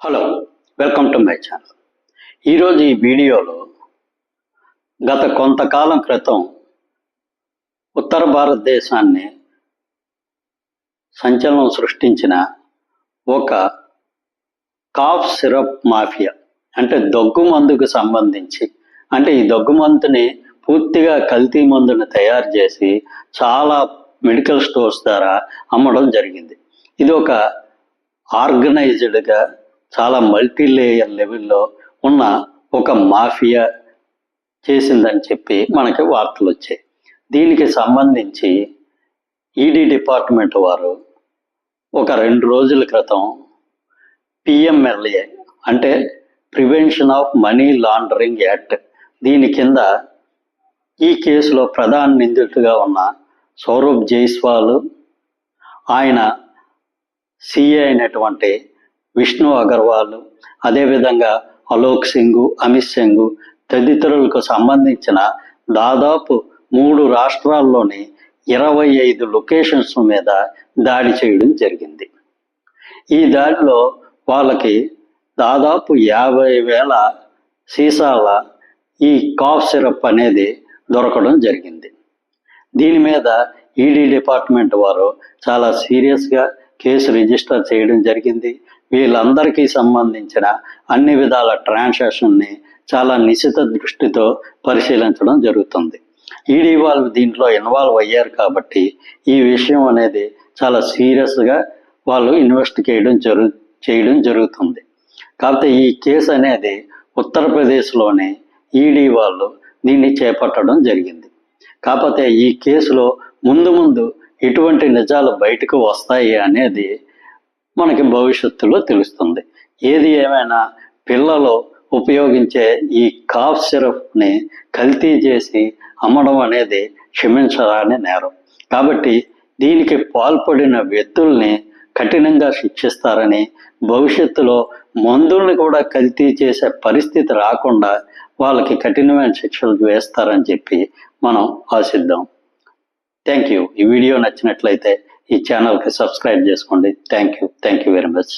Hello welcome to my channel ఈరోజు ఈ వీడియోలో గత కొంతకాలం క్రితం ఉత్తర భారతదేశాన్ని సంచలనం సృష్టించిన ఒక కాఫ్ సిరప్ మాఫియా అంటే దగ్గు మందుకు సంబంధించి అంటే ఈ దగ్గు మందుని పూర్తిగా కల్తీ మందుని తయారు చేసి చాలా మెడికల్ స్టోర్స్ ద్వారా అమ్మడం జరిగింది. ఇది ఒక ఆర్గనైజ్డ్గా చాలా మల్టీ లేయర్ లెవెల్లో ఉన్న ఒక మాఫియా చేసిందని చెప్పి మనకి వార్తలు వచ్చాయి. దీనికి సంబంధించి ఈడీ డిపార్ట్మెంట్ వారు ఒక రెండు రోజుల క్రితం పిఎంఎల్ఏ అంటే prevention of money laundering act దీని కింద ఈ కేసులో ప్రధాన నిందితుడిగా ఉన్న సౌరభ్ జైస్వాల్ ఆయన సిఏ అయినటువంటి విష్ణు అగర్వాల్ అదేవిధంగా అలోక్ సింగ్ అమిత్ సింగ్ తదితరులకు సంబంధించిన దాదాపు మూడు రాష్ట్రాల్లోని ఇరవై ఐదు లొకేషన్స్ మీద దాడి చేయడం జరిగింది. ఈ దాడిలో వాళ్ళకి దాదాపు యాభై వేల సీసాల ఈ కాఫ్ సిరప్ అనేది దొరకడం జరిగింది. దీని మీద ఈడీ డిపార్ట్మెంట్ వారు చాలా సీరియస్గా కేసు రిజిస్టర్ చేయడం జరిగింది. వీళ్ళందరికీ సంబంధించిన అన్ని విధాల ట్రాన్సాక్షన్ని చాలా నిశిత దృష్టితో పరిశీలించడం జరుగుతుంది. ఈడీ వాళ్ళు దీంట్లో ఇన్వాల్వ్ అయ్యారు కాబట్టి ఈ విషయం అనేది చాలా సీరియస్గా వాళ్ళు ఇన్వెస్టిగేయడం జరు చేయడం జరుగుతుంది. కాకపోతే ఈ కేసు అనేది ఉత్తరప్రదేశ్లోని ఈడీ వాళ్ళు దీన్ని చేపట్టడం జరిగింది. కాకపోతే ఈ కేసులో ముందు ముందు ఎటువంటి నిజాలు బయటకు వస్తాయి అనేది మనకి భవిష్యత్తులో తెలుస్తుంది. ఏది ఏమైనా పిల్లలు ఉపయోగించే ఈ కాఫ్ సిరప్ని కల్తీ చేసి అమ్మడం అనేది క్షమించరాని నేరం. కాబట్టి దీనికి పాల్పడిన వ్యక్తుల్ని కఠినంగా శిక్షిస్తారని భవిష్యత్తులో మందుల్ని కూడా కల్తీ చేసే పరిస్థితి రాకుండా వాళ్ళకి కఠినమైన శిక్షలు వేస్తారని చెప్పి మనం ఆశిద్దాం. థ్యాంక్ యూ ఈ వీడియో నచ్చినట్లయితే ఈ ఛానల్కి సబ్స్క్రైబ్ చేసుకోండి. Thank you thank you very much